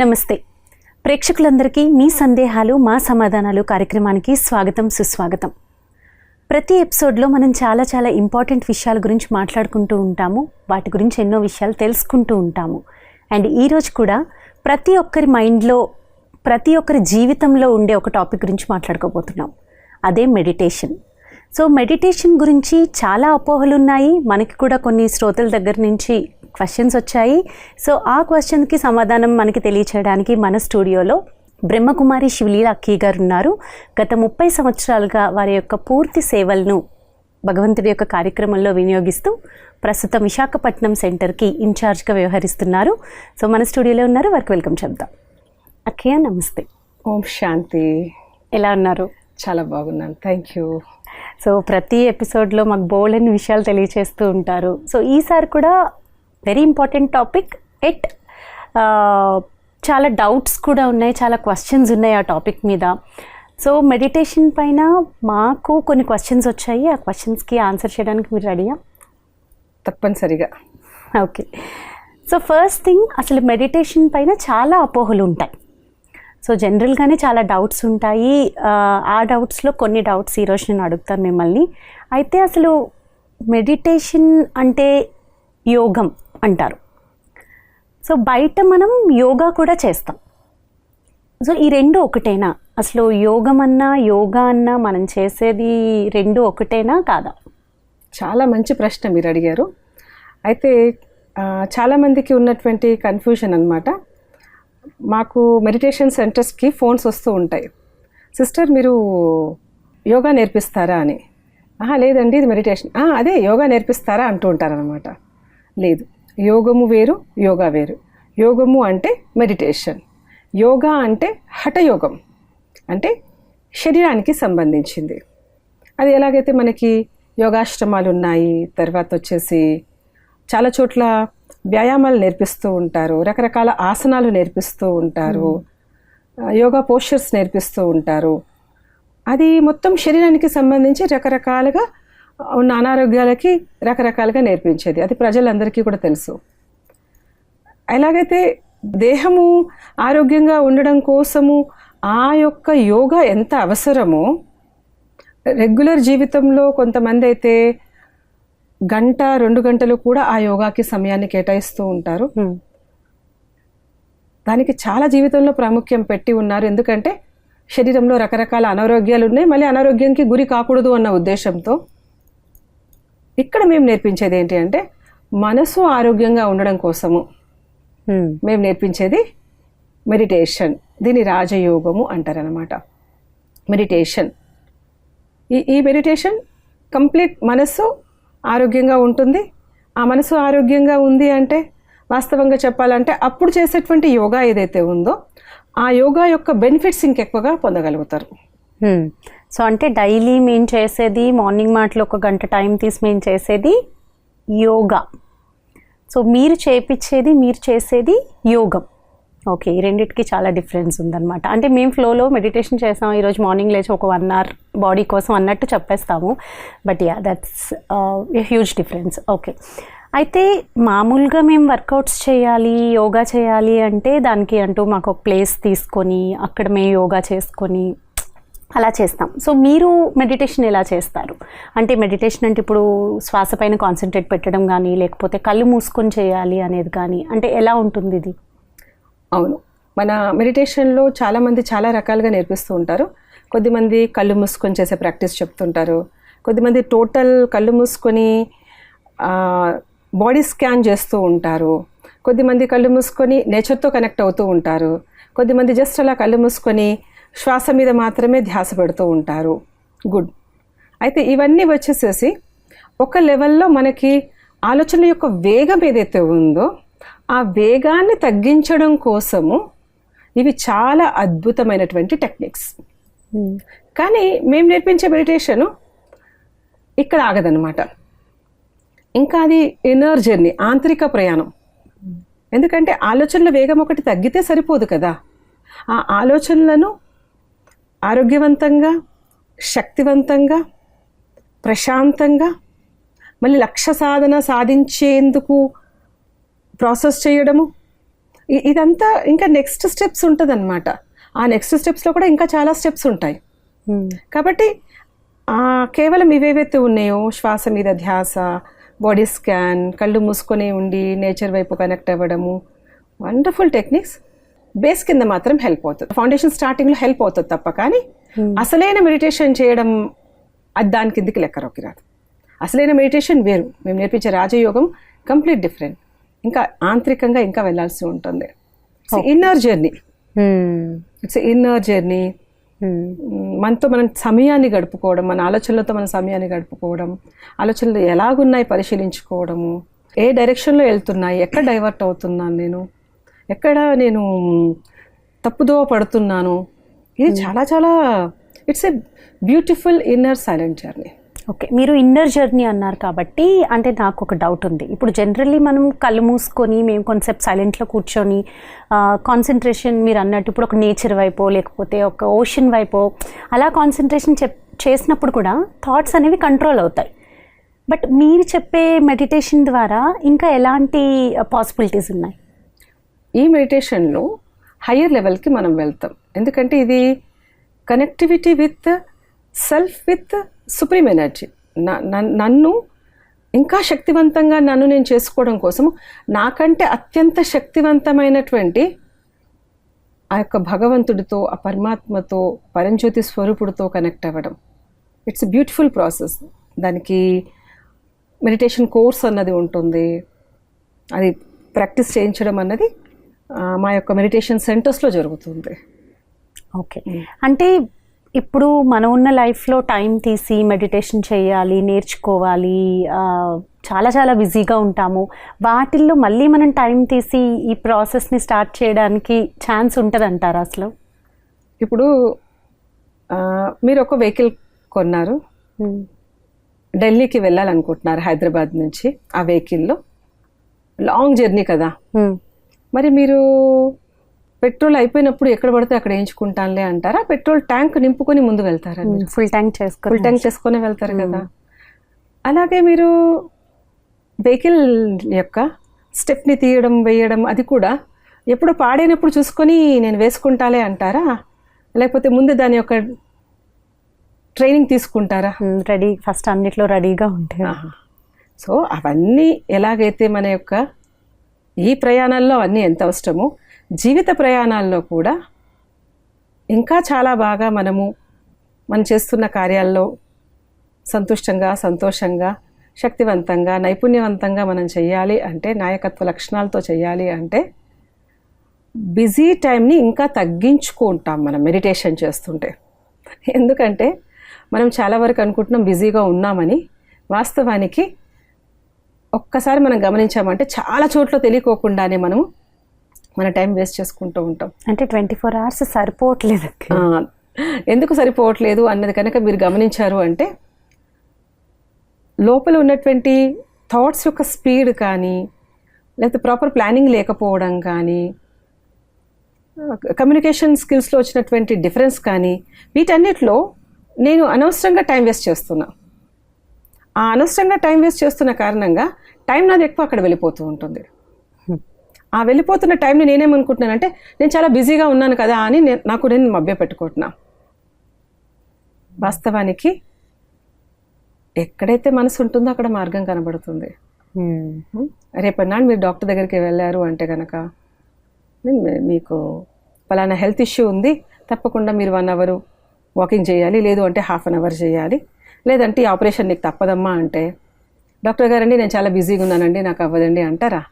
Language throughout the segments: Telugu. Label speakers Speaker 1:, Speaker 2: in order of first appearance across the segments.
Speaker 1: నమస్తే. ప్రేక్షకులందరికీ మీ సందేహాలు మా సమాధానాలు కార్యక్రమానికి స్వాగతం సుస్వాగతం. ప్రతి ఎపిసోడ్లో మనం చాలా చాలా ఇంపార్టెంట్ విషయాల గురించి మాట్లాడుకుంటూ ఉంటాము. వాటి గురించి ఎన్నో విషయాలు తెలుసుకుంటూ ఉంటాము. అండ్ ఈరోజు కూడా ప్రతి ఒక్కరి మైండ్లో ప్రతి ఒక్కరి జీవితంలో ఉండే ఒక టాపిక్ గురించి మాట్లాడుకోబోతున్నాం. అదే మెడిటేషన్. సో మెడిటేషన్ గురించి చాలా అపోహలు ఉన్నాయి మనకి కూడా కొన్ని శ్రోతల దగ్గర నుంచి క్వశ్చన్స్ వచ్చాయి. సో ఆ క్వశ్చన్కి సమాధానం మనకి తెలియచేయడానికి మన స్టూడియోలో బ్రహ్మకుమారి శివలీల అక్కీ గారు ఉన్నారు గత ముప్పై సంవత్సరాలుగా వారి యొక్క పూర్తి సేవలను భగవంతుడి యొక్క కార్యక్రమంలో వినియోగిస్తూ ప్రస్తుతం విశాఖపట్నం సెంటర్కి ఇన్ఛార్జ్గా వ్యవహరిస్తున్నారు. సో మన స్టూడియోలో ఉన్నారు. వారికి వెల్కమ్ చెప్తాం అక్కయ్య నమస్తే.
Speaker 2: ఓం శాంతి.
Speaker 1: ఎలా ఉన్నారు?
Speaker 2: చాలా బాగున్నాను. థ్యాంక్ యూ
Speaker 1: సో ప్రతి ఎపిసోడ్లో మాకు బోల్డెన్ విషయాలు తెలియచేస్తూ ఉంటారు. సో ఈసారి కూడా వెరీ ఇంపార్టెంట్ టాపిక్ ఎట్ చాలా డౌట్స్ కూడా ఉన్నాయి చాలా క్వశ్చన్స్ ఉన్నాయి ఆ టాపిక్ మీద. సో మెడిటేషన్ పైన మాకు కొన్ని క్వశ్చన్స్ వచ్చాయి. ఆ క్వశ్చన్స్కి ఆన్సర్ చేయడానికి మీరు రెడీయా
Speaker 2: తప్పనిసరిగా.
Speaker 1: ఓకే సో ఫస్ట్ థింగ్ అసలు మెడిటేషన్ పైన చాలా అపోహలు ఉంటాయి. సో జనరల్గానే చాలా డౌట్స్ ఉంటాయి. ఆ, డౌట్స్లో కొన్ని డౌట్స్ ఈరోజు నేను అడుగుతాను మిమ్మల్ని. అయితే అసలు మెడిటేషన్ అంటే యోగం అంటారు. సో బయట మనం యోగా కూడా చేస్తాం. సో ఈ రెండు ఒకటేనా? అసలు యోగం అన్నా యోగా అన్నా మనం చేసేది రెండు ఒకటేనా కాదా?
Speaker 2: చాలా మంచి ప్రశ్న మీరు అడిగారు. అయితే చాలామందికి ఉన్నటువంటి కన్ఫ్యూజన్ అనమాట మాకు మెడిటేషన్ సెంటర్స్కి ఫోన్స్ వస్తూ ఉంటాయి. సిస్టర్ మీరు యోగా నేర్పిస్తారా అని. ఆహా లేదండి ఇది మెడిటేషన్. అదే యోగా నేర్పిస్తారా అంటూ ఉంటారనమాట లేదు యోగము వేరు యోగా వేరు. యోగము అంటే మెడిటేషన్. యోగా అంటే హఠయోగం. అంటే శరీరానికి సంబంధించింది. అది ఎలాగైతే మనకి యోగాశ్రమాలు ఉన్నాయి తర్వాత వచ్చేసి చాలా చోట్ల వ్యాయామాలు నేర్పిస్తూ ఉంటారు రకరకాల ఆసనాలు నేర్పిస్తూ ఉంటారు యోగా పోస్చర్స్ నేర్పిస్తూ ఉంటారు. అది మొత్తం శరీరానికి సంబంధించి రకరకాలుగా ఉన్న అనారోగ్యాలకి రకరకాలుగా నేర్పించేది. అది ప్రజలందరికీ కూడా తెలుసు. ఎలాగైతే దేహము ఆరోగ్యంగా ఉండడం కోసము ఆ యొక్క యోగా ఎంత అవసరమో రెగ్యులర్ జీవితంలో కొంతమంది అయితే గంట రెండు గంటలు కూడా ఆ యోగాకి సమయాన్ని కేటాయిస్తూ ఉంటారు. దానికి చాలా జీవితంలో ప్రాముఖ్యం పెట్టి ఉన్నారు. ఎందుకంటే శరీరంలో రకరకాల అనారోగ్యాలు ఉన్నాయి. మళ్ళీ అనారోగ్యంకి గురి కాకూడదు అన్న ఉద్దేశంతో ఇక్కడ మేము నేర్పించేది ఏంటి అంటే మనసు ఆరోగ్యంగా ఉండడం కోసము. మేము నేర్పించేది మెడిటేషన్. దీని రాజయోగము అంటారనమాట మెడిటేషన్. ఈ ఈ మెడిటేషన్ కంప్లీట్ మనస్సు ఆరోగ్యంగా ఉంటుంది. ఆ మనసు ఆరోగ్యంగా ఉంది అంటే వాస్తవంగా చెప్పాలంటే అప్పుడు చేసేటువంటి యోగా ఏదైతే ఉందో ఆ యోగా యొక్క బెనిఫిట్స్ ఇంకెక్కువగా పొందగలుగుతారు.
Speaker 1: సో అంటే డైలీ మేము చేసేది మార్నింగ్ మాటలో ఒక గంట టైం తీసి మేము చేసేది యోగా. సో మీరు చేపించేది మీరు చేసేది యోగం. ఓకే ఈ రెండింటికి చాలా డిఫరెన్స్ ఉందన్నమాట. అంటే మేము ఫ్లోలో మెడిటేషన్ చేసాం ఈరోజు మార్నింగ్ లేచి ఒక వన్ అవర్ బాడీ కోసం అన్నట్టు చెప్పేస్తాము. But yeah that's huge difference okay అయితే మామూలుగా మేము వర్కౌట్స్ చేయాలి యోగా చేయాలి అంటే దానికి అంటూ మాకు ఒక ప్లేస్ తీసుకొని అక్కడ మేము యోగా చేసుకొని అలా చేస్తాం. సో మీరు మెడిటేషన్ ఎలా చేస్తారు? అంటే మెడిటేషన్ అంటే ఇప్పుడు శ్వాస పైన కాన్సన్ట్రేట్ పెట్టడం కానీ లేకపోతే కళ్ళు మూసుకొని చేయాలి అనేది కానీ అంటే ఎలా ఉంటుంది ఇది?
Speaker 2: అవును. మన మెడిటేషన్లో చాలామంది చాలా రకాలుగా నేర్పిస్తూ ఉంటారు. కొద్దిమంది కళ్ళు మూసుకొని చేసే ప్రాక్టీస్ చెప్తుంటారు. కొద్దిమంది టోటల్ కళ్ళు మూసుకొని బాడీ స్కాన్ చేస్తూ ఉంటారు. కొద్దిమంది కళ్ళు మూసుకొని నేచర్తో కనెక్ట్ అవుతూ ఉంటారు. కొద్దిమంది జస్ట్ అలా కళ్ళు మూసుకొని శ్వాస మీద మాత్రమే ధ్యాస పెడుతూ ఉంటారు. గుడ్. అయితే ఇవన్నీ వచ్చేసేసి ఒక లెవెల్లో మనకి ఆలోచన యొక్క వేగం ఏదైతే ఉందో ఆ వేగాన్ని తగ్గించడం కోసము ఇవి చాలా అద్భుతమైనటువంటి టెక్నిక్స్. కానీ మేము నేర్పించే మెడిటేషను ఇక్కడ ఆగదనమాట ఇంకా అది ఇన్నర్ జర్నీ ఆంతరిక ప్రయాణం. ఎందుకంటే ఆలోచనల వేగం ఒకటి తగ్గితే సరిపోదు కదా. ఆ ఆలోచనలను ఆరోగ్యవంతంగా శక్తివంతంగా ప్రశాంతంగా మళ్ళీ లక్ష్య సాధన సాధించేందుకు ప్రాసెస్ చేయడము. ఇదంతా ఇంకా నెక్స్ట్ స్టెప్స్ ఉంటుందన్నమాట. ఆ నెక్స్ట్ స్టెప్స్లో కూడా ఇంకా చాలా స్టెప్స్ ఉంటాయి. కాబట్టి కేవలం ఇవేవైతే ఉన్నాయో శ్వాస మీద ధ్యాస బాడీ స్కాన్ కళ్ళు మూసుకొని ఉండి నేచర్ వైపు కనెక్ట్ అవ్వడము వండర్ఫుల్ టెక్నిక్స్. బేస్ కింద మాత్రం హెల్ప్ అవుతుంది. ఫౌండేషన్ స్టార్టింగ్లో హెల్ప్ అవుతుంది తప్ప కానీ అసలైన మెడిటేషన్ చేయడం అది దాని కిందికి లెక్కలోకి రాదు. అసలైన మెడిటేషన్ వేరు. మేము నేర్పించే రాజయోగం కంప్లీట్ డిఫరెంట్. ఇంకా ఆంతరికంగా ఇంకా వెళ్ళాల్సి ఉంటుంది. Inner journey. It's inner journey. మనతో మనం సమయాన్ని గడుపుకోవడం మన ఆలోచనలతో మన సమయాన్ని గడుపుకోవడం ఆలోచనలు ఎలాగున్నాయి పరిశీలించుకోవడము ఏ డైరెక్షన్లో వెళ్తున్నాయి ఎక్కడ డైవర్ట్ అవుతున్నాను నేను ఎక్కడ నేను తప్పుదోవ పడుతున్నాను ఇది చాలా చాలా it's a beautiful inner silent journey
Speaker 1: okay మీరు ఇన్నర్ జర్నీ అన్నారు కాబట్టి అంటే నాకు ఒక డౌట్ ఉంది. ఇప్పుడు జనరల్లీ మనం కళ్ళు మూసుకొని మేము కొంచెంసేపు సైలెంట్లో కూర్చొని కాన్సన్ట్రేషన్ మీరు అన్నట్టు ఇప్పుడు ఒక నేచర్ వైపో లేకపోతే ఒక ఓషన్ వైపో అలా కాన్సన్ట్రేషన్ చెప్ చేసినప్పుడు కూడా థాట్స్ అనేవి కంట్రోల్ అవుతాయి. బట్ మీరు చెప్పే మెడిటేషన్ ద్వారా ఇంకా ఎలాంటి పాసిబిలిటీస్ ఉన్నాయి?
Speaker 2: ఈ మెడిటేషన్లో హయ్యర్ లెవెల్కి మనం వెళ్తాం. ఎందుకంటే ఇది connectivity with self with supreme energy. నన్ను ఇంకా శక్తివంతంగా నన్ను నేను చేసుకోవడం కోసం నాకంటే అత్యంత శక్తివంతమైనటువంటి ఆ యొక్క భగవంతుడితో ఆ పరమాత్మతో పరంజ్యోతి స్వరూపుడితో కనెక్ట్ అవ్వడం. ఇట్స్ బ్యూటిఫుల్ ప్రాసెస్ దానికి మెడిటేషన్ కోర్స్ అన్నది ఉంటుంది. అది ప్రాక్టీస్ చేయించడం అన్నది మా యొక్క మెడిటేషన్ సెంటర్స్లో జరుగుతుంది.
Speaker 1: ఓకే అంటే ఇప్పుడు మనం ఉన్న లైఫ్లో టైం తీసి మెడిటేషన్ చేయాలి నేర్చుకోవాలి చాలా చాలా బిజీగా ఉంటాము. వాటిల్లో మళ్ళీ మనం టైం తీసి ఈ ప్రాసెస్ని స్టార్ట్ చేయడానికి ఛాన్స్ ఉంటుంది అంటారా అసలు?
Speaker 2: ఇప్పుడు మీరు ఒక వెహికల్ కొన్నారు. ఢిల్లీకి వెళ్ళాలనుకుంటున్నారు హైదరాబాద్ నుంచి ఆ వెహికల్లో. లాంగ్ జర్నీ కదా. మరి మీరు పెట్రోల్ అయిపోయినప్పుడు ఎక్కడ పడితే అక్కడ వేయించుకుంటానులే అంటారా? పెట్రోల్ ట్యాంక్ నింపుకొని ముందు వెళ్తారా?
Speaker 1: ఫుల్ ట్యాంక్ చేసుకో
Speaker 2: ఫుల్ ట్యాంక్ చేసుకొని వెళ్తారు కదా. అలాగే మీరు వెహికల్ యొక్క స్టెప్ని తీయడం వేయడం అది కూడా ఎప్పుడు పాడైనప్పుడు చూసుకొని నేను వేసుకుంటాలే అంటారా? లేకపోతే ముందు దాని యొక్క ట్రైనింగ్ తీసుకుంటారా?
Speaker 1: రెడీ ఫస్ట్ అన్నిట్లో రెడీగా ఉంటాయి
Speaker 2: సో అవన్నీ ఎలాగైతే మన యొక్క ఈ ప్రయాణాల్లో అన్నీ ఎంత అవసరమో జీవిత ప్రయాణాల్లో కూడా ఇంకా చాలా బాగా మనము మనం చేస్తున్న కార్యాల్లో సంతుష్టంగా సంతోషంగా శక్తివంతంగా నైపుణ్యవంతంగా మనం చేయాలి అంటే నాయకత్వ లక్షణాలతో చేయాలి అంటే బిజీ టైంని ఇంకా తగ్గించుకుంటాం మనం మెడిటేషన్ చేస్తుంటే. ఎందుకంటే మనం చాలా వరకు అనుకుంటున్నాం బిజీగా ఉన్నామని. వాస్తవానికి ఒక్కసారి మనం గమనించామంటే చాలా చోట్ల తెలియకోకుండానే మనము మన టైం వేస్ట్ చేసుకుంటూ ఉంటాం.
Speaker 1: అంటే ట్వంటీ ఫోర్ అవర్స్ సరిపోవట్లేదు
Speaker 2: ఎందుకు సరిపోవట్లేదు అన్నది కనుక మీరు గమనించారు అంటే లోపల ఉన్నటువంటి థాట్స్ యొక్క స్పీడ్ కానీ లేకపోతే ప్రాపర్ ప్లానింగ్ లేకపోవడం కానీ కమ్యూనికేషన్ స్కిల్స్లో వచ్చినటువంటి డిఫరెన్స్ కానీ వీటన్నిటిలో నేను అనవసరంగా టైం వేస్ట్ చేస్తున్నా. ఆ అనవసరంగా టైం వేస్ట్ చేస్తున్న కారణంగా టైం నాది ఎక్కువ అక్కడ వెళ్ళిపోతూ ఉంటుంది. ఆ వెళ్ళిపోతున్న టైంని నేనేమనుకుంటున్నానంటే నేను చాలా బిజీగా ఉన్నాను కదా అని నేను నాకు నేను మభ్య పెట్టుకుంటున్నా వాస్తవానికి ఎక్కడైతే మనసు ఉంటుందో అక్కడ మార్గం కనబడుతుంది. రేపన్నాడు మీరు డాక్టర్ దగ్గరికి వెళ్ళారు అంటే కనుక మీకు పలానా హెల్త్ ఇష్యూ ఉంది తప్పకుండా మీరు వన్ అవర్ వాకింగ్ చేయాలి లేదు అంటే హాఫ్ అన్ అవర్ చేయాలి లేదంటే ఈ ఆపరేషన్ నీకు తప్పదమ్మా అంటే డాక్టర్ గారండి నేను చాలా బిజీగా ఉన్నానండి నాకు అవ్వదండి అంటారా?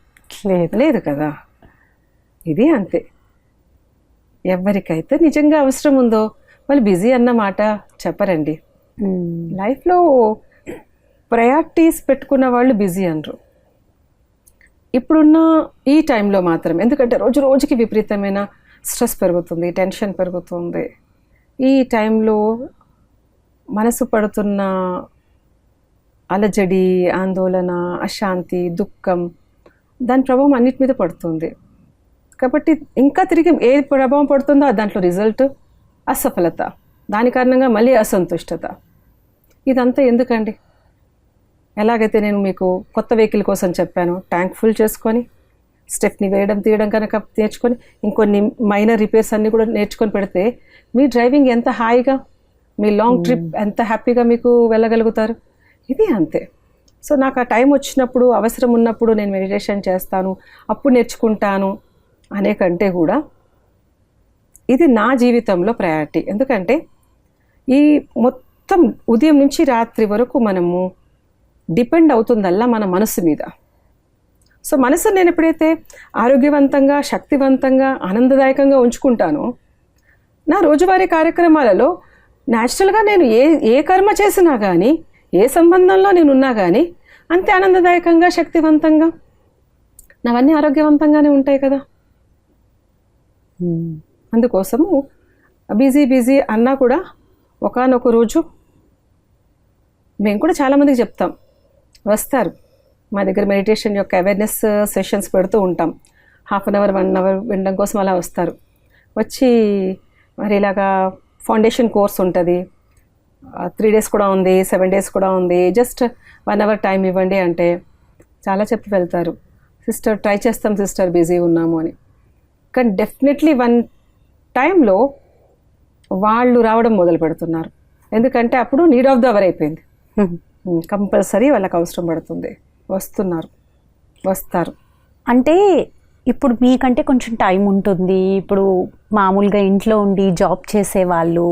Speaker 1: లేదు
Speaker 2: లేదు కదా. ఇది అంతే. ఎవరికైతే నిజంగా అవసరం ఉందో వాళ్ళు బిజీ అన్న మాట చెప్పరండి. లైఫ్లో ప్రయారిటీస్ పెట్టుకున్న వాళ్ళు బిజీ అనరు. ఇప్పుడున్న ఈ టైంలో మాత్రం ఎందుకంటే రోజు రోజుకి విపరీతమైన స్ట్రెస్ పెరుగుతుంది టెన్షన్ పెరుగుతుంది. ఈ టైంలో మనసు పడుతున్న అలజడి ఆందోళన అశాంతి దుఃఖం దాని ప్రభావం అన్నిటి మీద పడుతుంది. కాబట్టి ఇంకా తిరిగి ఏ ప్రభావం పడుతుందో దాంట్లో రిజల్ట్ అసఫలత. దాని కారణంగా మళ్ళీ అసంతుష్టత. ఇదంతా ఎందుకండి? ఎలాగైతే నేను మీకు కొత్త వెహికల్ కోసం చెప్పాను ట్యాంక్ ఫుల్ చేసుకొని స్టెప్ని వేయడం తీయడం కనుక నేర్చుకొని ఇంకొన్ని మైనర్ రిపేర్స్ అన్నీ కూడా నేర్చుకొని పెడితే మీ డ్రైవింగ్ ఎంత హాయిగా మీ లాంగ్ ట్రిప్ ఎంత హ్యాపీగా మీకు వెళ్ళగలుగుతారు? ఇది అంతే. సో నాకు ఆ టైం వచ్చినప్పుడు అవసరం ఉన్నప్పుడు నేను మెడిటేషన్ చేస్తాను అప్పుడు నేర్చుకుంటాను అనే కంటే కూడా ఇది నా జీవితంలో ప్రయారిటీ. ఎందుకంటే ఈ మొత్తం ఉదయం నుంచి రాత్రి వరకు మనము డిపెండ్ అవుతుందల్లా మన మనసు మీద. సో మనసు నేను ఎప్పుడైతే ఆరోగ్యవంతంగా శక్తివంతంగా ఆనందదాయకంగా ఉంచుకుంటానో నా రోజువారీ కార్యక్రమాలలో న్యాచురల్గా నేను ఏ ఏ కర్మ చేసినా కానీ ఏ సంబంధంలో నేను ఉన్నా కానీ అంతే ఆనందదాయకంగా శక్తివంతంగా. నావన్నీ ఆరోగ్యవంతంగానే ఉంటాయి కదా. అందుకోసము బిజీ బిజీ అన్నా కూడా ఒకానొక రోజు మేము కూడా చాలామందికి చెప్తాం. వస్తారు. మా దగ్గర మెడిటేషన్ యొక్క అవేర్నెస్ సెషన్స్ పెడుతూ ఉంటాం. Half an hour one hour వినడం కోసం అలా వస్తారు. వచ్చి మరి ఇలాగా ఫౌండేషన్ కోర్స్ ఉంటుంది. త్రీ డేస్ కూడా ఉంది సెవెన్ డేస్ కూడా ఉంది. జస్ట్ వన్ అవర్ టైం ఇవ్వండి అంటే చాలా చెప్పి వెళ్తారు. సిస్టర్ ట్రై చేస్తాం సిస్టర్ బిజీ ఉన్నాము అని. కానీ డెఫినెట్లీ వన్ టైంలో వాళ్ళు రావడం మొదలు పెడుతున్నారు. ఎందుకంటే అప్పుడు నీడ్ ఆఫ్ ద అవర్ అయిపోయింది. కంపల్సరీ వాళ్ళకి అవసరం పడుతుంది. వస్తున్నారు. వస్తారు.
Speaker 1: అంటే ఇప్పుడు మీకంటే కొంచెం టైం ఉంటుంది. ఇప్పుడు మామూలుగా ఇంట్లో ఉండి జాబ్ చేసే వాళ్ళు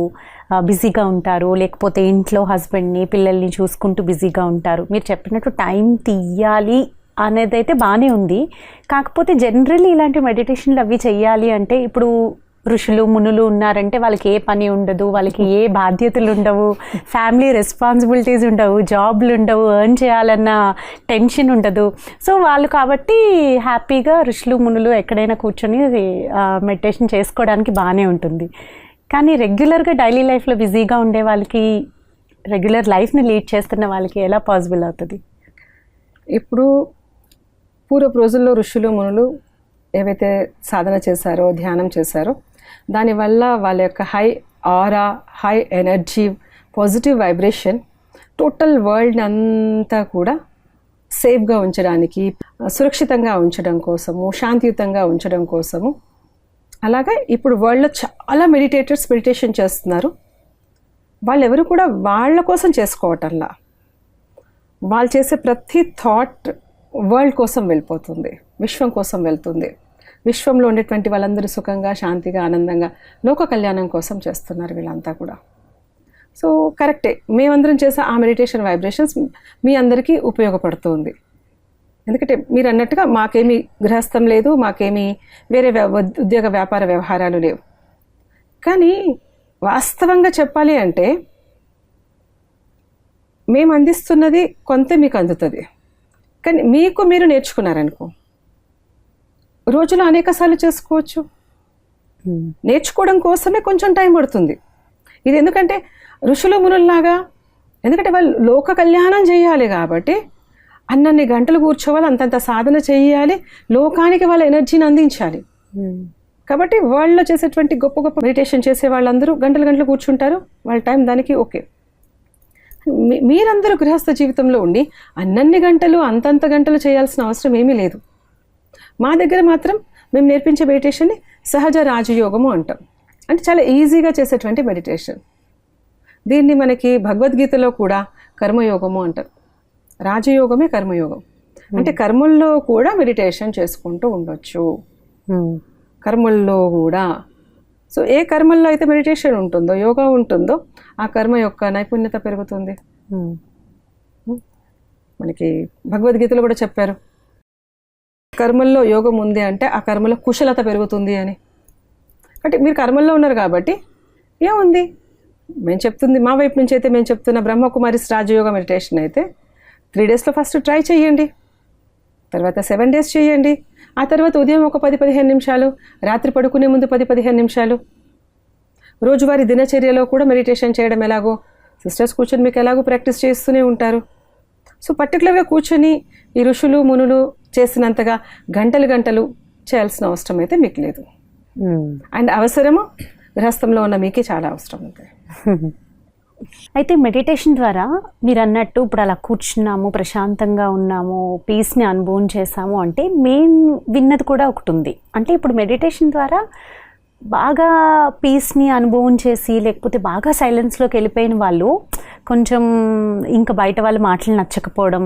Speaker 1: బిజీగా ఉంటారు. లేకపోతే ఇంట్లో హస్బెండ్ని పిల్లల్ని చూసుకుంటూ బిజీగా ఉంటారు. మీరు చెప్పినట్టు టైం తీయాలి అనేది అయితే బాగానే ఉంది. కాకపోతే జనరల్లీ ఇలాంటి మెడిటేషన్లు అవి చేయాలి అంటే ఇప్పుడు ఋషులు మునులు ఉన్నారంటే వాళ్ళకి ఏ పని ఉండదు వాళ్ళకి ఏ బాధ్యతలు ఉండవు ఫ్యామిలీ రెస్పాన్సిబిలిటీస్ ఉండవు జాబ్లు ఉండవు ఎర్న్ చేయాలన్న టెన్షన్ ఉండదు. సో వాళ్ళు కాబట్టి హ్యాపీగా ఋషులు మునులు ఎక్కడైనా కూర్చొని మెడిటేషన్ చేసుకోవడానికి బాగానే ఉంటుంది. కానీ రెగ్యులర్గా డైలీ లైఫ్లో బిజీగా ఉండే వాళ్ళకి రెగ్యులర్ లైఫ్ని లీడ్ చేస్తున్న వాళ్ళకి ఎలా పాసిబుల్ అవుతుంది?
Speaker 2: ఇప్పుడు పూర్వపు రోజుల్లో ఋషులు మునులు ఏవైతే సాధన చేశారో ధ్యానం చేశారో దానివల్ల వాళ్ళ యొక్క high aura high energy positive vibration total world అంతా కూడా సేఫ్గా ఉంచడానికి సురక్షితంగా ఉంచడం కోసము శాంతియుతంగా ఉంచడం కోసము. అలాగే ఇప్పుడు వరల్డ్లో చాలా మెడిటేటర్స్ మెడిటేషన్ చేస్తున్నారు. వాళ్ళు ఎవరు కూడా వాళ్ళ కోసం చేసుకోవటంలా. వాళ్ళు చేసే ప్రతి థాట్ వరల్డ్ కోసం వెళ్ళిపోతుంది విశ్వం కోసం వెళ్తుంది. విశ్వంలో ఉండేటువంటి వాళ్ళందరూ సుఖంగా శాంతిగా ఆనందంగా లోక కళ్యాణం కోసం చేస్తున్నారు వీళ్ళంతా కూడా. సో కరెక్టే. మేమందరం చేసే ఆ మెడిటేషన్ వైబ్రేషన్స్ మీ అందరికీ ఉపయోగపడుతుంది. ఎందుకంటే మీరు అన్నట్టుగా మాకేమీ గృహస్థం లేదు మాకేమీ వేరే ఉద్యోగ వ్యాపార వ్యవహారాలు లేవు. కానీ వాస్తవంగా చెప్పాలి అంటే మేము అందిస్తున్నది కొంత మీకు అందుతుంది. కానీ మీకు మీరు నేర్చుకున్నారనుకో రోజులో అనేక సార్లు చేసుకోవచ్చు. నేర్చుకోవడం కోసమే కొంచెం టైం పడుతుంది. ఇది ఎందుకంటే ఋషులు మునుల్లాగా ఎందుకంటే వాళ్ళు లోక కళ్యాణం చేయాలి కాబట్టి అన్నన్ని గంటలు కూర్చోవాలి అంతంత సాధన చేయాలి లోకానికి వాళ్ళ ఎనర్జీని అందించాలి. కాబట్టి వాళ్ళలో చేసేటువంటి గొప్ప గొప్ప మెడిటేషన్ చేసే వాళ్ళందరూ గంటలు గంటలు కూర్చుంటారు వాళ్ళ టైం దానికి ఓకే. మీరందరూ గృహస్థ జీవితంలో ఉండి అన్నన్ని గంటలు అంతంత గంటలు చేయాల్సిన అవసరం ఏమీ లేదు. మా దగ్గర మాత్రం మేము నేర్పించే మెడిటేషన్ని సహజ రాజయోగము అంటాం. అంటే చాలా ఈజీగా చేసేటువంటి మెడిటేషన్ దీన్ని మనకి భగవద్గీతలో కూడా కర్మయోగము అంటారు రాజయోగమే కర్మయోగం. అంటే కర్మల్లో కూడా మెడిటేషన్ చేసుకుంటూ ఉండొచ్చు. కర్మల్లో కూడా. సో ఏ కర్మల్లో అయితే మెడిటేషన్ ఉంటుందో యోగా ఉంటుందో ఆ కర్మ యొక్క నైపుణ్యత పెరుగుతుంది. మనకి భగవద్గీతలో కూడా చెప్పారు. కర్మల్లో యోగం ఉంది అంటే ఆ కర్మలో కుశలత పెరుగుతుంది అని. అంటే మీరు కర్మల్లో ఉన్నారు కాబట్టి ఏముంది? మేము చెప్తుంది మా వైపు నుంచి అయితే మేము చెప్తున్న బ్రహ్మకుమారిస్ రాజయోగ మెడిటేషన్ అయితే త్రీ డేస్లో ఫస్ట్ ట్రై చేయండి తర్వాత సెవెన్ డేస్ చేయండి ఆ తర్వాత ఉదయం ఒక పది పదిహేను నిమిషాలు రాత్రి పడుకునే ముందు పది పదిహేను నిమిషాలు. రోజువారీ దినచర్యలో కూడా మెడిటేషన్ చేయడం ఎలాగో? సిస్టర్స్ కూర్చొని మీకు ఎలాగో ప్రాక్టీస్ చేస్తూనే ఉంటారు. సో పర్టికులర్గా కూర్చొని ఈ ఋషులు మునులు చేసినంతగా గంటలు గంటలు చేయాల్సిన అవసరం అయితే మీకు లేదు. అండ్ అవసరము గృహస్థంలో ఉన్న మీకే చాలా అవసరం ఉంది
Speaker 1: అయితే మెడిటేషన్ ద్వారా మీరు అన్నట్టు ఇప్పుడు అలా కూర్చున్నాము ప్రశాంతంగా ఉన్నాము పీస్ని అనుభవం చేసాము అంటే మెయిన్ విన్నది కూడా ఒకటి ఉంది. అంటే ఇప్పుడు మెడిటేషన్ ద్వారా బాగా పీస్ని అనుభవం చేసి లేకపోతే బాగా సైలెన్స్లోకి వెళ్ళిపోయిన వాళ్ళు కొంచెం ఇంకా బయట వాళ్ళ మాటలు నచ్చకపోవడం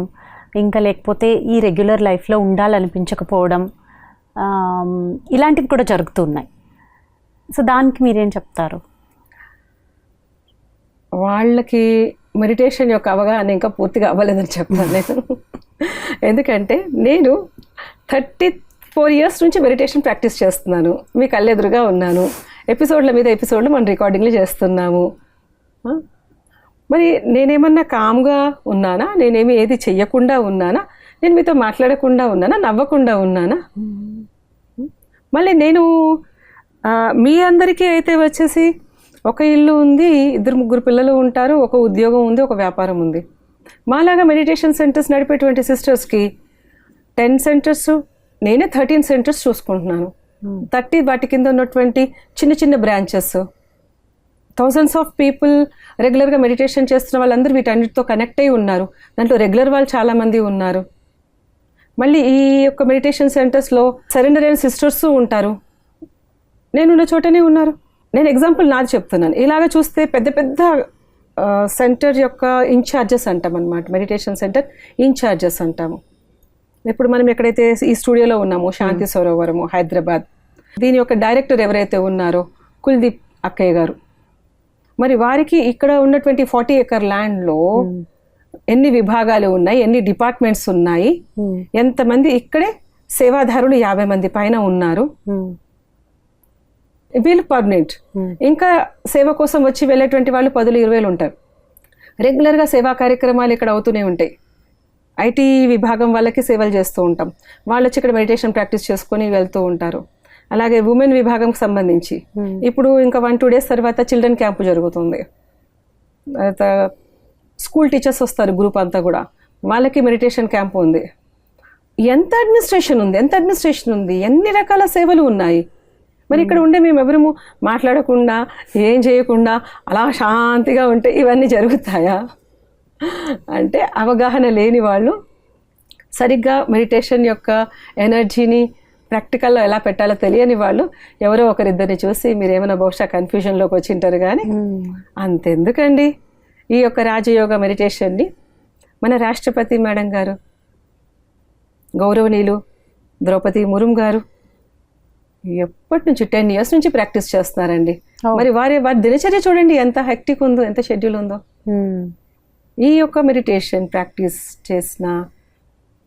Speaker 1: ఇంకా లేకపోతే ఈ రెగ్యులర్ లైఫ్లో ఉండాలనిపించకపోవడం ఇలాంటివి కూడా జరుగుతున్నాయి. సో దానికి మీరేం చెప్తారు?
Speaker 2: వాళ్ళకి మెడిటేషన్ యొక్క అవగాహన ఇంకా పూర్తిగా అవ్వలేదని చెప్తాను నేను. ఎందుకంటే నేను థర్టీ ఫోర్ ఇయర్స్ నుంచి మెడిటేషన్ ప్రాక్టీస్ చేస్తున్నాను. మీ కళ్ళెదురుగా ఉన్నాను. ఎపిసోడ్ల మీద ఎపిసోడ్లు మనం రికార్డింగ్లు చేస్తున్నాము. మరి నేనేమన్నా కామ్గా ఉన్నానా? నేనేమి ఏది చెయ్యకుండా ఉన్నానా? నేను మీతో మాట్లాడకుండా ఉన్నానా? నవ్వకుండా ఉన్నానా? మళ్ళీ నేను మీ అందరికీ అయితే వచ్చేసి ఒక ఇల్లు ఉంది ఇద్దరు ముగ్గురు పిల్లలు ఉంటారు ఒక ఉద్యోగం ఉంది ఒక వ్యాపారం ఉంది. మాలాగా మెడిటేషన్ సెంటర్స్ నడిపేటువంటి సిస్టర్స్కి టెన్ సెంటర్స్ నేనే థర్టీన్ సెంటర్స్ చూసుకుంటున్నాను. థర్టీ వాటి కింద ఉన్నటువంటి చిన్న చిన్న బ్రాంచెస్. థౌజండ్స్ ఆఫ్ పీపుల్ రెగ్యులర్గా మెడిటేషన్ చేస్తున్న వాళ్ళందరూ వీటన్నిటితో కనెక్ట్ అయి ఉన్నారు. దాంట్లో రెగ్యులర్ వాళ్ళు చాలామంది ఉన్నారు. మళ్ళీ ఈ యొక్క మెడిటేషన్ సెంటర్స్లో సరెండర్ అయిన సిస్టర్స్ ఉంటారు. నేనున్న చోటనే ఉన్నారు. నేను ఎగ్జాంపుల్ నాది చెప్తున్నాను. ఇలాగ చూస్తే పెద్ద పెద్ద సెంటర్ యొక్క ఇన్ఛార్జెస్ అంటాం అనమాట మెడిటేషన్ సెంటర్ ఇన్ఛార్జెస్ అంటాము. ఇప్పుడు మనం ఎక్కడైతే ఈ స్టూడియోలో ఉన్నామో శాంతి సరోవరము హైదరాబాద్ దీని యొక్క డైరెక్టర్ ఎవరైతే ఉన్నారో కుల్దీప్ అక్కయ్య గారు. మరి వారికి ఇక్కడ ఉన్నటువంటి ఫార్టీ ఎకర్ ల్యాండ్లో ఎన్ని విభాగాలు ఉన్నాయి? ఎన్ని డిపార్ట్మెంట్స్ ఉన్నాయి? ఎంతమంది ఇక్కడే సేవాదారులు యాభై మంది పైన ఉన్నారు? వీళ్ళు పర్మనెంట్ ఇంకా సేవ కోసం వచ్చి వెళ్ళేటువంటి వాళ్ళు పదులు ఇరవైలు ఉంటారు. రెగ్యులర్గా సేవా కార్యక్రమాలు ఇక్కడ అవుతూనే ఉంటాయి. ఐటీ విభాగం వాళ్ళకి సేవలు చేస్తూ ఉంటాం. వాళ్ళు వచ్చి ఇక్కడ మెడిటేషన్ ప్రాక్టీస్ చేసుకొని వెళ్తూ ఉంటారు. అలాగే ఉమెన్ విభాగంకి సంబంధించి. ఇప్పుడు ఇంకా వన్ టూ డేస్ తర్వాత చిల్డ్రన్ క్యాంపు జరుగుతుంది. తర్వాత స్కూల్ టీచర్స్ వస్తారు గ్రూప్ అంతా కూడా. వాళ్ళకి మెడిటేషన్ క్యాంప్ ఉంది. ఎంత అడ్మినిస్ట్రేషన్ ఉంది? ఎంత అడ్మినిస్ట్రేషన్ ఉంది? ఎన్ని రకాల సేవలు ఉన్నాయి? మరి ఇక్కడ ఉండే మేము ఎవరము? మాట్లాడకుండా ఏం చేయకుండా అలా శాంతిగా ఉంటే ఇవన్నీ జరుగుతాయా? అంటే అవగాహన లేని వాళ్ళు సరిగ్గా మెడిటేషన్ యొక్క ఎనర్జీని ప్రాక్టికల్లో ఎలా పెట్టాలో తెలియని వాళ్ళు ఎవరో ఒకరిద్దరిని చూసి మీరు ఏమైనా బహుశా కన్ఫ్యూజన్లోకి వచ్చింటారు కానీ అంతెందుకండి. ఈ యొక్క రాజయోగ మెడిటేషన్ని మన రాష్ట్రపతి మేడం గారు గౌరవనీయులు ద్రౌపది మురుం గారు ఎప్పటి నుంచి టెన్ ఇయర్స్ నుంచి ప్రాక్టీస్ చేస్తున్నారండి. మరి వారి వారి దినచర్య చూడండి ఎంత హెక్టిక్ ఉందో ఎంత షెడ్యూల్ ఉందో. ఈ యొక్క మెడిటేషన్ ప్రాక్టీస్ చేసిన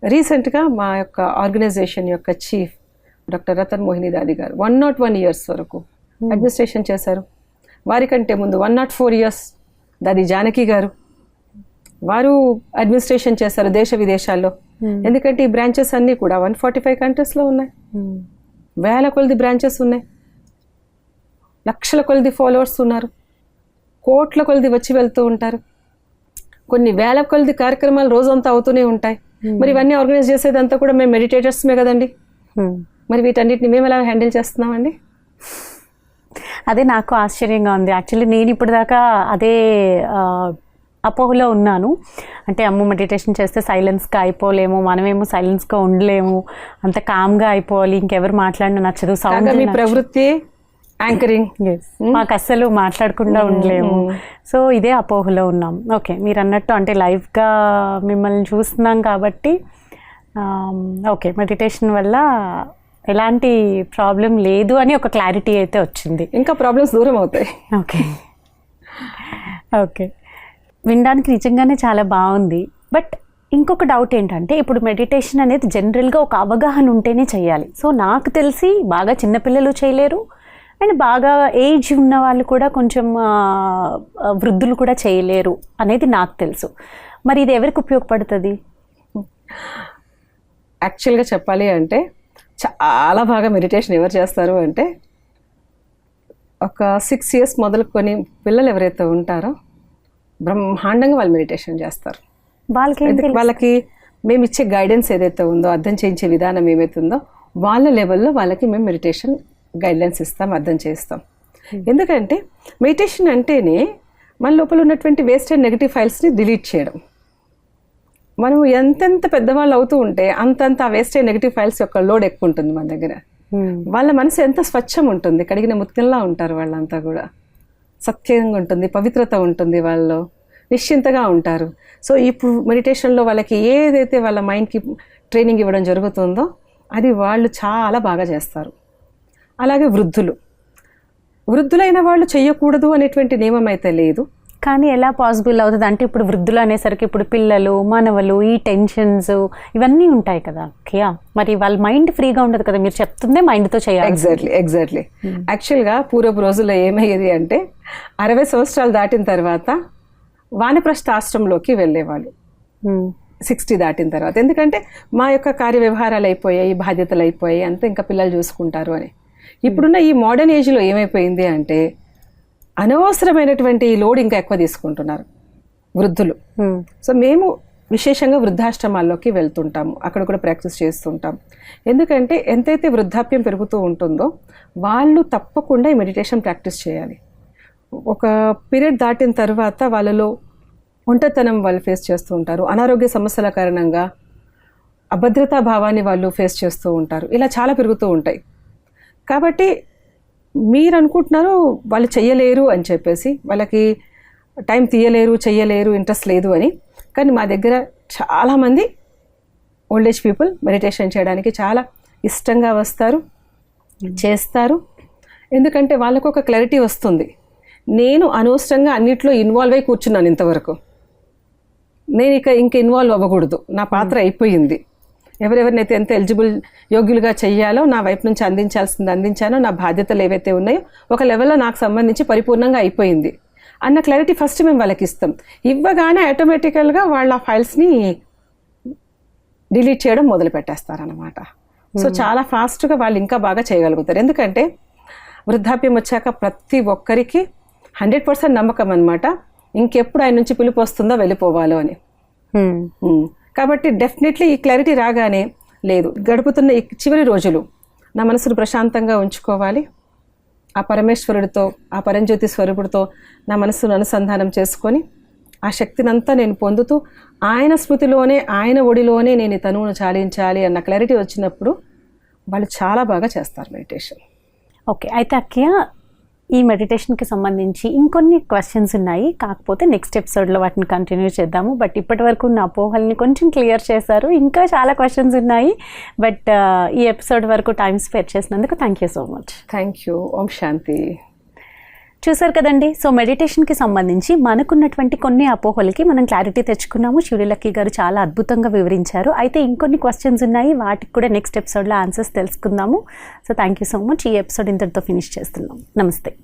Speaker 2: రీసెంట్గా మా యొక్క ఆర్గనైజేషన్ యొక్క chief doctor Ratan Mohini Dadi garu. One nought one years వరకు అడ్మినిస్ట్రేషన్ చేశారు. వారికంటే ముందు వన్ నాట్ ఫోర్ ఇయర్స్ దాది జానకి గారు. వారు అడ్మినిస్ట్రేషన్ చేశారు దేశ విదేశాల్లో. ఎందుకంటే ఈ బ్రాంచెస్ అన్నీ కూడా వన్ ఫార్టీ ఫైవ్ కంట్రీస్లో ఉన్నాయి. వేల కొలది బ్రాంచెస్ ఉన్నాయి. లక్షల కొలది ఫాలోవర్స్ ఉన్నారు. కోట్ల కొలది వచ్చి వెళ్తూ ఉంటారు. కొన్ని వేల కొలది కార్యక్రమాలు రోజంతా అవుతూనే ఉంటాయి. మరి ఇవన్నీ ఆర్గనైజ్ చేసేదంతా కూడా మేము మెడిటేటర్స్మే కదండి. మరి వీటన్నిటిని మేము ఎలా హ్యాండిల్ చేస్తున్నామండి?
Speaker 1: అదే నాకు ఆశ్చర్యంగా ఉంది. యాక్చువల్లీ నేను ఇప్పటిదాకా అదే అపోహలో ఉన్నాను. అంటే అమ్మ మెడిటేషన్ చేస్తే సైలెన్స్గా అయిపోలేము మనమేమో సైలెన్స్గా ఉండలేము అంత కామ్గా అయిపోవాలి ఇంకెవరు మాట్లాడినా నచ్చదు
Speaker 2: కాగా మీ
Speaker 1: సౌండ్
Speaker 2: ప్రవృత్తి? యాంకరింగ్.
Speaker 1: మాకు అస్సలు మాట్లాడకుండా ఉండలేము. సో ఇదే అపోహలో ఉన్నాం. ఓకే మీరు అన్నట్టు అంటే లైవ్గా మిమ్మల్ని చూస్తున్నాం కాబట్టి ఓకే మెడిటేషన్ వల్ల ఎలాంటి ప్రాబ్లం లేదు అని ఒక క్లారిటీ అయితే వచ్చింది.
Speaker 2: ఇంకా ప్రాబ్లమ్స్ దూరం అవుతాయి.
Speaker 1: ఓకే. ఓకే. వినడానికి నిజంగానే చాలా బాగుంది. బట్ ఇంకొక డౌట్ ఏంటంటే ఇప్పుడు మెడిటేషన్ అనేది జనరల్గా ఒక అవగాహన ఉంటేనే చేయాలి సో నాకు తెలిసి బాగా చిన్నపిల్లలు చేయలేరు. అండ్ బాగా ఏజ్ ఉన్న వాళ్ళు కూడా కొంచెం వృద్ధులు కూడా చేయలేరు అనేది నాకు తెలుసు. మరి ఇది ఎవరికి ఉపయోగపడుతుంది?
Speaker 2: యాక్చువల్గా చెప్పాలి అంటే చాలా బాగా మెడిటేషన్ ఎవరు చేస్తారు అంటే ఒక సిక్స్ ఇయర్స్ మొదలుకొని పిల్లలు ఎవరైతే ఉంటారో బ్రహ్మాండంగా వాళ్ళు మెడిటేషన్ చేస్తారు.
Speaker 1: వాళ్ళకి?
Speaker 2: వాళ్ళకి మేము ఇచ్చే గైడెన్స్ ఏదైతే ఉందో అర్థం చేయించే విధానం ఏమైతే ఉందో వాళ్ళ లెవెల్లో వాళ్ళకి మేము మెడిటేషన్ గైడ్లైన్స్ ఇస్తాం అర్థం చేస్తాం ఎందుకంటే మెడిటేషన్ అంటేనే మన లోపల ఉన్నటువంటి వేస్ట్ అండ్ నెగిటివ్ ఫైల్స్ని డిలీట్ చేయడం. మనం ఎంతెంత పెద్దవాళ్ళు అవుతూ ఉంటే అంతంత వేస్ట్ అండ్ నెగిటివ్ ఫైల్స్ యొక్క లోడ్ ఎక్కువ ఉంటుంది మన దగ్గర. వాళ్ళ మనసు ఎంత స్వచ్ఛం ఉంటుంది కడిగిన ముత్యంలా ఉంటారు వాళ్ళంతా కూడా. సత్యంగా ఉంటుంది పవిత్రత ఉంటుంది వాళ్ళు నిశ్చింతగా ఉంటారు. సో ఇప్పుడు మెడిటేషన్లో వాళ్ళకి ఏదైతే వాళ్ళ మైండ్కి ట్రైనింగ్ ఇవ్వడం జరుగుతుందో అది వాళ్ళు చాలా బాగా చేస్తారు. అలాగే వృద్ధులు. వృద్ధులైన వాళ్ళు చేయకూడదు అనేటువంటి నియమం అయితే లేదు.
Speaker 1: కానీ ఎలా పాసిబుల్ అవుతుంది? అంటే ఇప్పుడు వృద్ధులు అనేసరికి ఇప్పుడు పిల్లలు మనవలు ఈ టెన్షన్స్ ఇవన్నీ ఉంటాయి కదా. ఓకేయా మరి వాళ్ళ మైండ్ ఫ్రీగా ఉండదు కదా. మీరు చెప్తుందే మైండ్తో చేయాలి
Speaker 2: ఎగ్జాక్ట్లీ ఎగ్జాక్ట్లీ. యాక్చువల్గా పూర్వపు రోజుల్లో ఏమయ్యేది అంటే అరవై సంవత్సరాలు దాటిన తర్వాత వానప్రస్థ ఆశ్రమంలోకి వెళ్ళేవాళ్ళు.
Speaker 1: మ్మ్.
Speaker 2: సిక్స్టీ దాటిన తర్వాత. ఎందుకంటే మా యొక్క కార్య వ్యవహారాలు అయిపోయాయి బాధ్యతలు అయిపోయాయి అంతే ఇంకా పిల్లలు చూసుకుంటారు అని. ఇప్పుడున్న ఈ మోడర్న్ ఏజ్లో ఏమైపోయింది అంటే అనవసరమైనటువంటి లోడ్ ఇంకా ఎక్కువ తీసుకుంటున్నారు వృద్ధులు. సో మేము విశేషంగా వృద్ధాశ్రమాల్లోకి వెళ్తుంటాము. అక్కడ కూడా ప్రాక్టీస్ చేస్తుంటాం. ఎందుకంటే ఎంతైతే వృద్ధాప్యం పెరుగుతూ ఉంటుందో వాళ్ళు తప్పకుండా ఈ మెడిటేషన్ ప్రాక్టీస్ చేయాలి. ఒక పీరియడ్ దాటిన తర్వాత వాళ్ళలో ఒంటరితనం వాళ్ళు ఫేస్ చేస్తూ ఉంటారు. అనారోగ్య సమస్యల కారణంగా అభద్రతా భావాన్ని వాళ్ళు ఫేస్ చేస్తూ ఉంటారు. ఇలా చాలా పెరుగుతూ ఉంటాయి. కాబట్టి మీరు అనుకుంటున్నారు వాళ్ళు చెయ్యలేరు అని చెప్పేసి వాళ్ళకి టైం తీయలేరు చెయ్యలేరు ఇంట్రెస్ట్ లేదు అని. కానీ మా దగ్గర చాలామంది ఓల్డ్ ఏజ్ పీపుల్ మెడిటేషన్ చేయడానికి చాలా ఇష్టంగా వస్తారు చేస్తారు. ఎందుకంటే వాళ్ళకు ఒక క్లారిటీ వస్తుంది. నేను అనవసరంగా అన్నిట్లో ఇన్వాల్వ్ అయి కూర్చున్నాను ఇంతవరకు. నేను ఇక ఇంక ఇన్వాల్వ్ అవ్వకూడదు. నా పాత్ర అయిపోయింది. ఎవరెవరినైతే ఎంత ఎలిజిబుల్ యోగ్యులుగా చెయ్యాలో నా వైపు నుంచి అందించాల్సింది అందించానో నా బాధ్యతలు ఏవైతే ఉన్నాయో ఒక లెవెల్లో నాకు సంబంధించి పరిపూర్ణంగా అయిపోయింది అన్న క్లారిటీ ఫస్ట్ మేము వాళ్ళకి ఇస్తాం. ఇవ్వగానే ఆటోమేటికల్గా వాళ్ళ ఫైల్స్ని డిలీట్ చేయడం మొదలు పెట్టేస్తారనమాట సో చాలా ఫాస్ట్గా వాళ్ళు ఇంకా బాగా చేయగలుగుతారు. ఎందుకంటే వృద్ధాప్యం వచ్చాక ప్రతి ఒక్కరికి హండ్రెడ్ పర్సెంట్ నమ్మకం అనమాట ఇంకెప్పుడు ఆయన నుంచి పిలుపు వస్తుందో వెళ్ళిపోవాలో అని.
Speaker 1: మ్మ్.
Speaker 2: ఉమ్. కాబట్టి డెఫినెట్లీ ఈ క్లారిటీ రాగానే లేదు. గడుపుతున్న ఈ చివరి రోజులు నా మనసును ప్రశాంతంగా ఉంచుకోవాలి. ఆ పరమేశ్వరుడితో ఆ పరంజ్యోతి స్వరూపుడితో నా మనసును అనుసంధానం చేసుకొని ఆ శక్తినంతా నేను పొందుతూ ఆయన స్మృతిలోనే ఆయన ఒడిలోనే నేను ఈ తనువును చాలించాలి అన్న క్లారిటీ వచ్చినప్పుడు వాళ్ళు చాలా బాగా చేస్తారు మెడిటేషన్
Speaker 1: ఓకే అయితే అక్కయ్య ఈ మెడిటేషన్కి సంబంధించి ఇంకొన్ని క్వశ్చన్స్ ఉన్నాయి. కాకపోతే నెక్స్ట్ ఎపిసోడ్లో వాటిని కంటిన్యూ చేద్దాము. బట్ ఇప్పటి వరకు నా అపోహల్ని కొంచెం క్లియర్ చేశారు. ఇంకా చాలా క్వశ్చన్స్ ఉన్నాయి. బట్ uh, ఈ ఎపిసోడ్ వరకు టైం స్పేర్ చేసినందుకు thank you so much
Speaker 2: thank you Om Shanti
Speaker 1: చూసారు కదండి? సో మెడిటేషన్కి సంబంధించి మనకున్నటువంటి కొన్ని అపోహలకి మనం క్లారిటీ తెచ్చుకున్నాము. శివులక్కి గారు చాలా అద్భుతంగా వివరించారు. అయితే ఇంకొన్ని క్వశ్చన్స్ ఉన్నాయి. వాటికి కూడా నెక్స్ట్ ఎపిసోడ్లో ఆన్సర్స్ తెలుసుకుందాము. So thank you so much. ఈ ఎపిసోడ్ ఇంతటితో ఫినిష్ చేస్తున్నాం. నమస్తే.